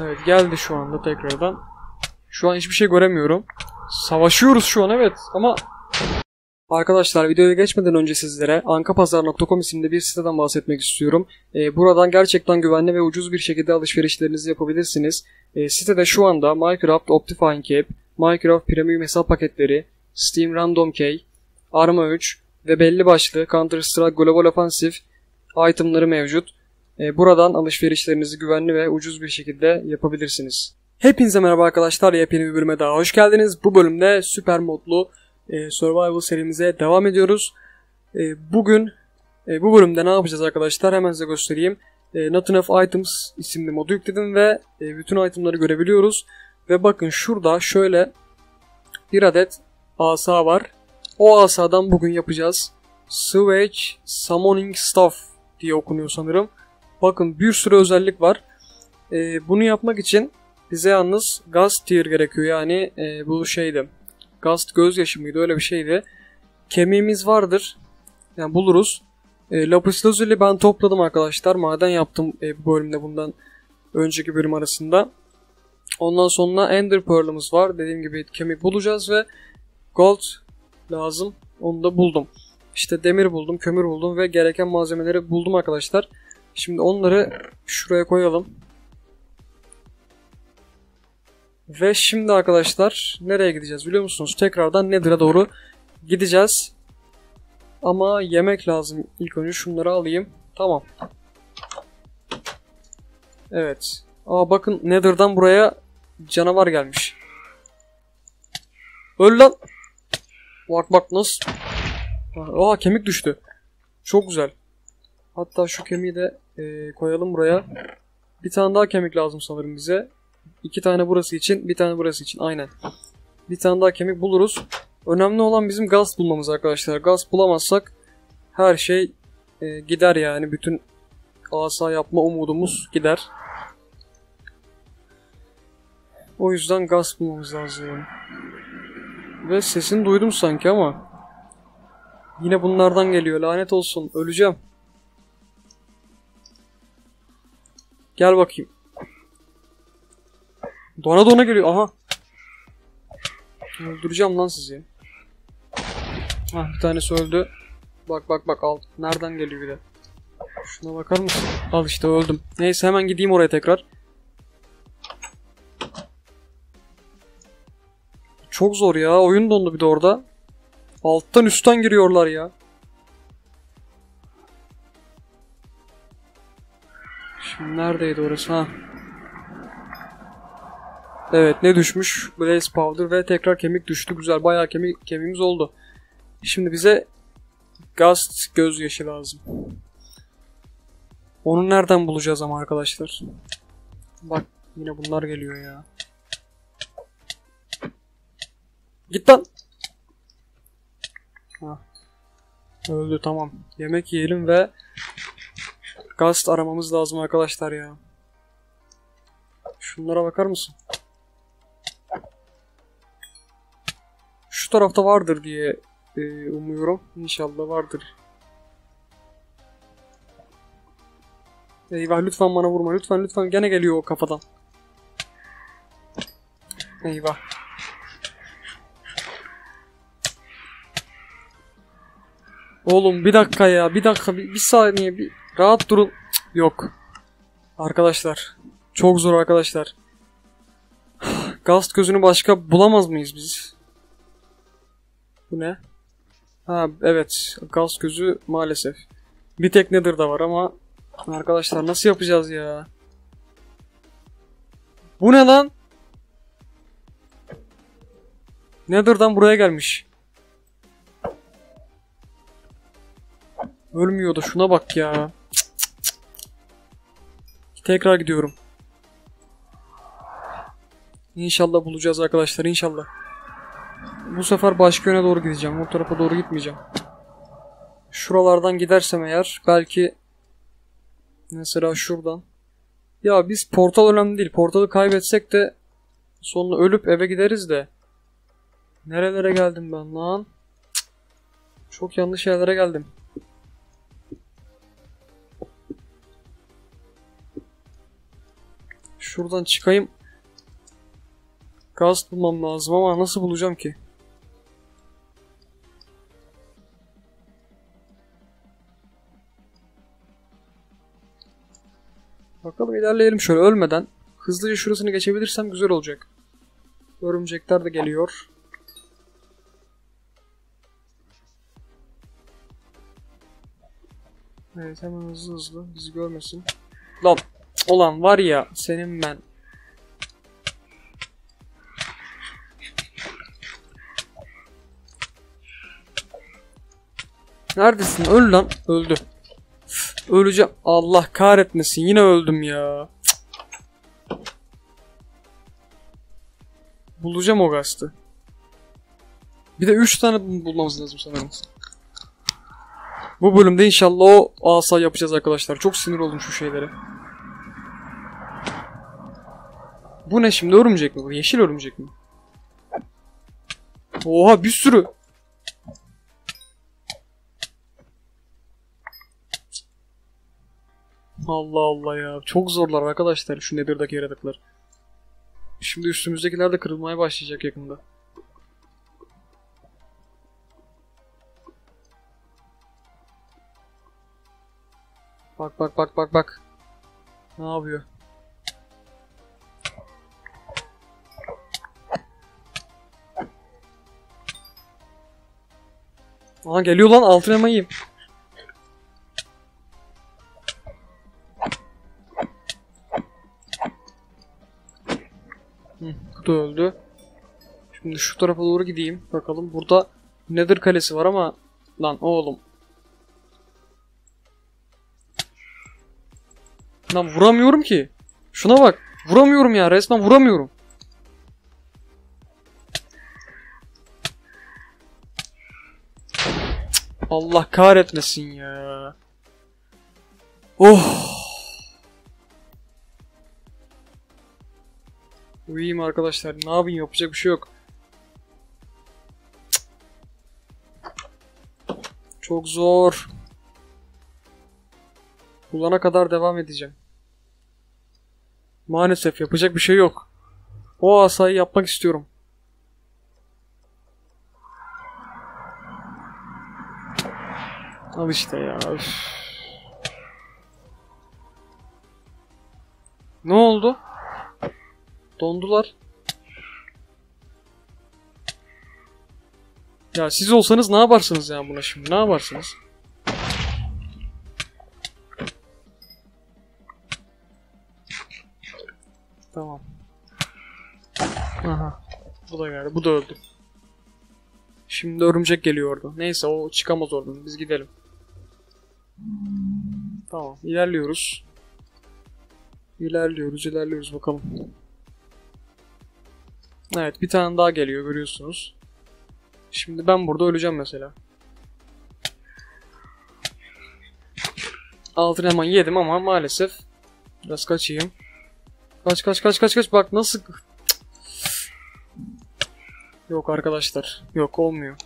Evet geldi şu anda tekrardan. Şu an hiçbir şey göremiyorum. Savaşıyoruz şu an evet ama Arkadaşlar videoya geçmeden önce sizlere ankapazar.com isimli bir siteden bahsetmek istiyorum. Ee, buradan gerçekten güvenli ve ucuz bir şekilde alışverişlerinizi yapabilirsiniz. Ee, sitede şu anda Minecraft Optifine Cap, Minecraft Premium hesap paketleri, Steam Random Key, Arma 3 ve belli başlı Counter Strike Global Offensive itemları mevcut. Ee, buradan alışverişlerinizi güvenli ve ucuz bir şekilde yapabilirsiniz. Hepinize merhaba arkadaşlar. Yepyeni bir bölüme daha hoş geldiniz. Bu bölümde süper modlu e, Survival serimize devam ediyoruz. E, bugün e, bu bölümde ne yapacağız arkadaşlar? Hemen size göstereyim. E, Not Enough Items isimli modu yükledim ve e, bütün itemları görebiliyoruz. Ve bakın şurada şöyle bir adet asa var. O asadan bugün yapacağız. Swage Summoning Staff diye okunuyor sanırım. Bakın bir sürü özellik var. E, bunu yapmak için bize yalnız Gaz Tier gerekiyor. Yani e, bu şeydi. Gast gözyaşı mıydı öyle bir şeydi. Kemiğimiz vardır. Yani buluruz. E, Lapis Lazuli ben topladım arkadaşlar. Maden yaptım e, bu bölümde bundan önceki bölüm arasında. Ondan sonra Ender Pearl'ımız var. Dediğim gibi kemik bulacağız ve Gold lazım. Onu da buldum. İşte demir buldum, kömür buldum ve gereken malzemeleri buldum arkadaşlar. Şimdi onları şuraya koyalım. Ve şimdi arkadaşlar nereye gideceğiz biliyor musunuz? Tekrardan Nether'a doğru gideceğiz. Ama yemek lazım. İlk önce şunları alayım. Tamam. Evet. Aa bakın Nether'dan buraya canavar gelmiş. Öl lan. Bak bak nasıl. Aa kemik düştü. Çok güzel. Hatta şu kemiği de e, koyalım buraya. Bir tane daha kemik lazım sanırım bize. İki tane burası için, bir tane burası için. Aynen. Bir tane daha kemik buluruz. Önemli olan bizim gaz bulmamız arkadaşlar. Gaz bulamazsak her şey e, gider yani. Bütün asa yapma umudumuz gider. O yüzden gaz bulmamız lazım. Ve sesini duydum sanki ama. Yine bunlardan geliyor. Lanet olsun. Öleceğim. Gel bakayım. Dona dona geliyor. Aha. Öldüreceğim lan sizi. Ah bir tanesi öldü. Bak bak bak al. Nereden geliyor bir de. Şuna bakar mısın? Al işte öldüm. Neyse hemen gideyim oraya tekrar. Çok zor ya. Oyun dondu bir de orada. Alttan üstten giriyorlar ya. Neredeydi orası? Ha. Evet ne düşmüş? Blaze Powder ve tekrar kemik düştü. Güzel bayağı kemik, kemiğimiz oldu. Şimdi bize Gast gözyaşı lazım. Onu nereden bulacağız ama arkadaşlar? Bak yine bunlar geliyor ya. Git lan. Ha. Öldü tamam. Yemek yiyelim ve Gast aramamız lazım arkadaşlar ya. Şunlara bakar mısın? Şu tarafta vardır diye e, umuyorum. İnşallah vardır. Eyvah lütfen bana vurma. Lütfen lütfen. Gene geliyor o kafadan. Eyvah. Oğlum bir dakika ya. Bir dakika. Bir, bir saniye. Bir rahat durun. Yok. Arkadaşlar. Çok zor arkadaşlar. Gast gözünü başka bulamaz mıyız biz? Bu ne? Ha evet. Gaz gözü maalesef. Bir tek Nether'da var ama arkadaşlar nasıl yapacağız ya? Bu ne lan? Nether'dan buraya gelmiş. Ölmüyordu şuna bak ya. Tekrar gidiyorum. İnşallah bulacağız arkadaşlar inşallah. Bu sefer başka yöne doğru gideceğim. O tarafa doğru gitmeyeceğim. Şuralardan gidersem eğer belki mesela şuradan. Ya biz portal önemli değil. Portalı kaybetsek de sonra ölüp eve gideriz de. Nerelere geldim ben lan? Çok yanlış yerlere geldim. Şuradan çıkayım. Gaz bulmam lazım ama nasıl bulacağım ki? Bakalım ilerleyelim şöyle ölmeden. Hızlıca şurasını geçebilirsem güzel olacak. Örümcekler de geliyor. Evet hemen hızlı hızlı bizi görmesin. Lan olan var ya senin ben. Neredesin? Öl lan. Öldü. Öleceğim. Allah kahretmesin. Yine öldüm ya. Bulacağım o gazete. Bir de 3 tane bulmamız lazım sanırım. Bu bölümde inşallah o asa yapacağız arkadaşlar. Çok sinir oldum şu şeylere. Bu ne şimdi örümcek mi bu? Yeşil örümcek mi? Oha bir sürü. Allah Allah ya. Çok zorlar arkadaşlar şu Nether'daki yaratıklar. Şimdi üstümüzdekiler de kırılmaya başlayacak yakında. Bak bak bak bak bak. Ne yapıyor? Aa geliyor lan altın elma yiyeyim. Bu da öldü. Şimdi şu tarafa doğru gideyim. Bakalım burada Nether kalesi var ama lan oğlum. Lan vuramıyorum ki. Şuna bak. Vuramıyorum ya. Resmen vuramıyorum. Allah kahretmesin ya. Oh. Uyuyayım arkadaşlar. Ne yapayım yapacak bir şey yok. Çok zor. Bulana kadar devam edeceğim. Maalesef yapacak bir şey yok. O asayı yapmak istiyorum. Al işte ya. Üf. Ne oldu? Dondular. Ya siz olsanız ne yaparsınız ya buna şimdi? Ne yaparsınız? Tamam. Aha. Bu da geldi. Bu da öldü. Şimdi örümcek geliyordu. Neyse o çıkamaz oradan. Biz gidelim. Tamam. İlerliyoruz. İlerliyoruz, ilerliyoruz bakalım. Evet, bir tane daha geliyor görüyorsunuz. Şimdi ben burada öleceğim mesela. Altını hemen yedim ama maalesef biraz kaçayım. Kaç kaç kaç kaç kaç bak nasıl Yok arkadaşlar. Yok olmuyor.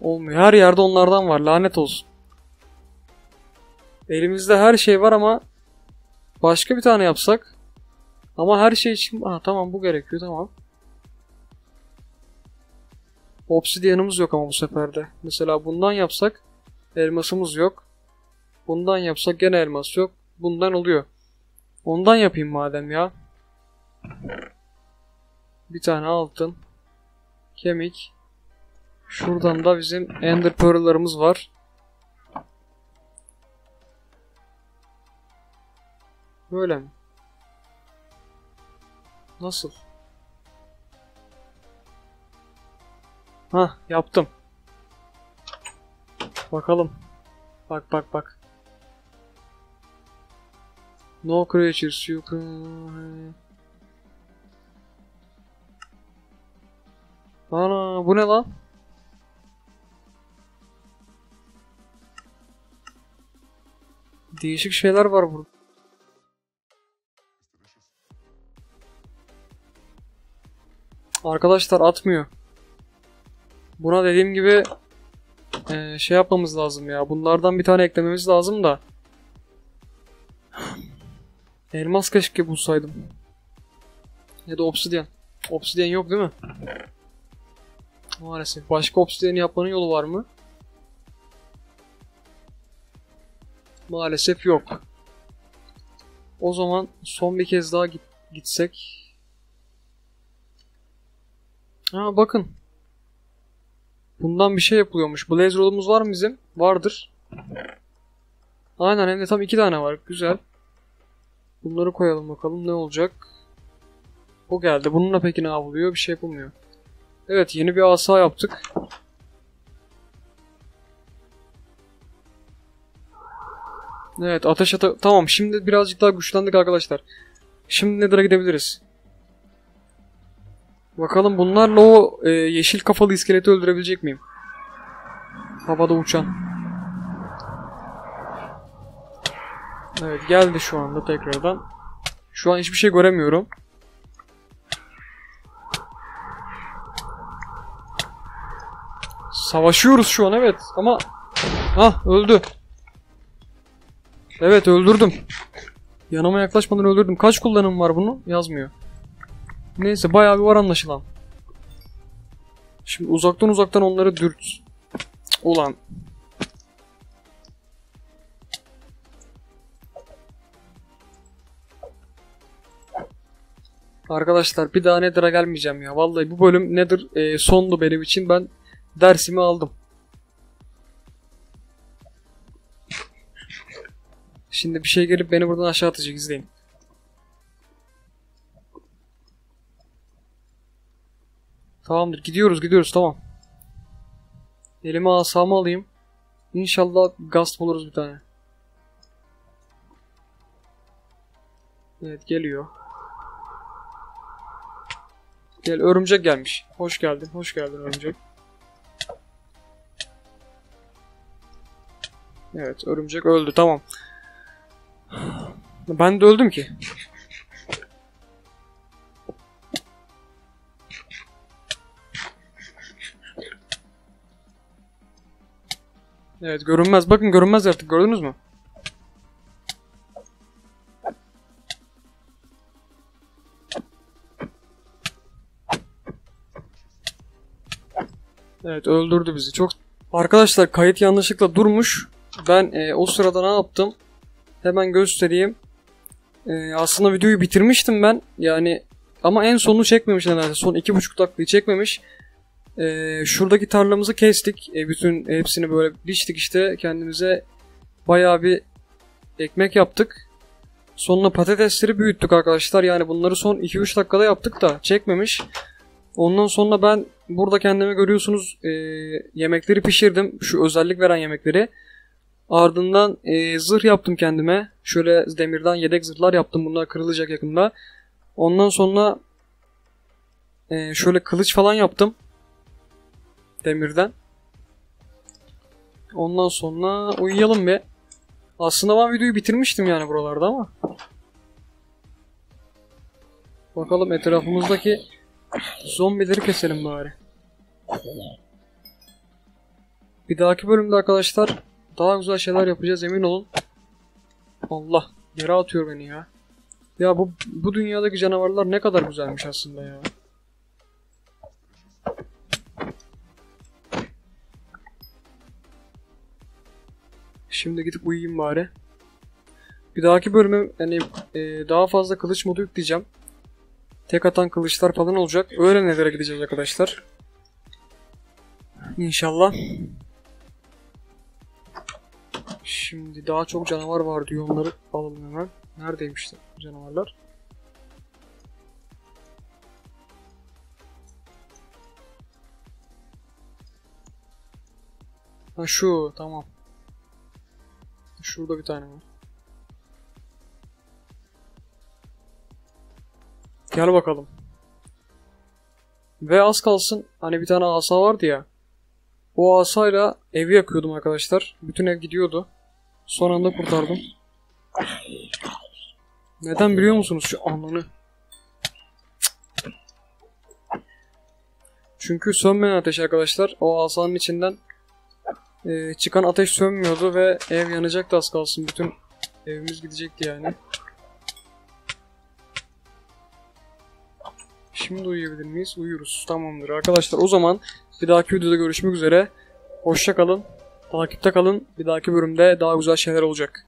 Olmuyor. Her yerde onlardan var. Lanet olsun. Elimizde her şey var ama başka bir tane yapsak ama her şey için Aha, tamam bu gerekiyor tamam. Obsidianımız yok ama bu seferde. Mesela bundan yapsak elmasımız yok. Bundan yapsak gene elmas yok. Bundan oluyor. Ondan yapayım madem ya. Bir tane altın. Kemik. Şuradan da bizim Ender Pearl'larımız var. Böyle mi? Nasıl? Ha yaptım. Bakalım. Bak bak bak. No creatures you can... Ana bu ne lan? Değişik şeyler var burada. Arkadaşlar atmıyor. Buna dediğim gibi ee, şey yapmamız lazım ya. Bunlardan bir tane eklememiz lazım da. Elmas keşke bulsaydım. Ya da obsidyen. Obsidyen yok değil mi? Maalesef. Başka obsidyen yapmanın yolu var mı? Maalesef yok. O zaman son bir kez daha git gitsek. Ha bakın. Bundan bir şey yapılıyormuş. Blaze Rod'umuz var mı bizim? Vardır. Aynen hem de tam iki tane var. Güzel. Bunları koyalım bakalım ne olacak. O geldi. Bununla peki ne yapılıyor? Bir şey yapılmıyor. Evet yeni bir asa yaptık. Evet ateş ata... Tamam şimdi birazcık daha güçlendik arkadaşlar. Şimdi Nether'a gidebiliriz. Bakalım bunlarla o e, yeşil kafalı iskeleti öldürebilecek miyim? Havada uçan. Evet geldi şu anda tekrardan. Şu an hiçbir şey göremiyorum. Savaşıyoruz şu an evet ama... Ah öldü. Evet öldürdüm. Yanıma yaklaşmadan öldürdüm. Kaç kullanım var bunu? Yazmıyor. Neyse bayağı bir var anlaşılan. Şimdi uzaktan uzaktan onları dürt. Ulan. Arkadaşlar bir daha Nether'a gelmeyeceğim ya. Vallahi bu bölüm Nether e, sondu benim için. Ben dersimi aldım. Şimdi bir şey gelip beni buradan aşağı atacak izleyin. Tamamdır gidiyoruz gidiyoruz tamam. Elime asamı alayım. İnşallah gaz buluruz bir tane. Evet geliyor. Gel örümcek gelmiş. Hoş geldin hoş geldin örümcek. Evet örümcek öldü tamam. Ben de öldüm ki. Evet görünmez. Bakın görünmez artık gördünüz mü? Evet öldürdü bizi. Çok Arkadaşlar kayıt yanlışlıkla durmuş. Ben e, o sırada ne yaptım? Hemen göstereyim. E, aslında videoyu bitirmiştim ben. Yani ama en sonunu çekmemiş nedense. Son iki buçuk dakikayı çekmemiş. E, şuradaki tarlamızı kestik. E, bütün hepsini böyle biçtik işte. Kendimize bayağı bir ekmek yaptık. Sonra patatesleri büyüttük arkadaşlar. Yani bunları son 2-3 dakikada yaptık da çekmemiş. Ondan sonra ben burada kendime görüyorsunuz e, yemekleri pişirdim. Şu özellik veren yemekleri. Ardından e, zırh yaptım kendime. Şöyle demirden yedek zırhlar yaptım. Bunlar kırılacak yakında. Ondan sonra e, şöyle kılıç falan yaptım. Demirden. Ondan sonra uyuyalım be. Aslında ben videoyu bitirmiştim yani buralarda ama. Bakalım etrafımızdaki zombileri keselim bari. Bir dahaki bölümde arkadaşlar daha güzel şeyler yapacağız emin olun. Allah yere atıyor beni ya. Ya bu bu dünyadaki canavarlar ne kadar güzelmiş aslında ya. Şimdi gidip uyuyayım bari. Bir dahaki bölüme yani e, daha fazla kılıç modu yükleyeceğim. Tek atan kılıçlar falan olacak. Öyle nelere gideceğiz arkadaşlar. İnşallah. Şimdi daha çok canavar var diyor. Onları alalım hemen. Neredeymişler canavarlar? Ha şu tamam. Şurada bir tane var. Gel bakalım. Ve az kalsın hani bir tane asa vardı ya. O asayla evi yakıyordum arkadaşlar. Bütün ev gidiyordu. Son anda kurtardım. Neden biliyor musunuz şu anını? Çünkü sönmeyen ateş arkadaşlar. O asanın içinden e, çıkan ateş sönmüyordu ve ev yanacaktı az kalsın. Bütün evimiz gidecekti yani. Şimdi uyuyabilir miyiz? Uyuyoruz. Tamamdır arkadaşlar. O zaman bir dahaki videoda görüşmek üzere. Hoşça kalın. Takipte kalın. Bir dahaki bölümde daha güzel şeyler olacak.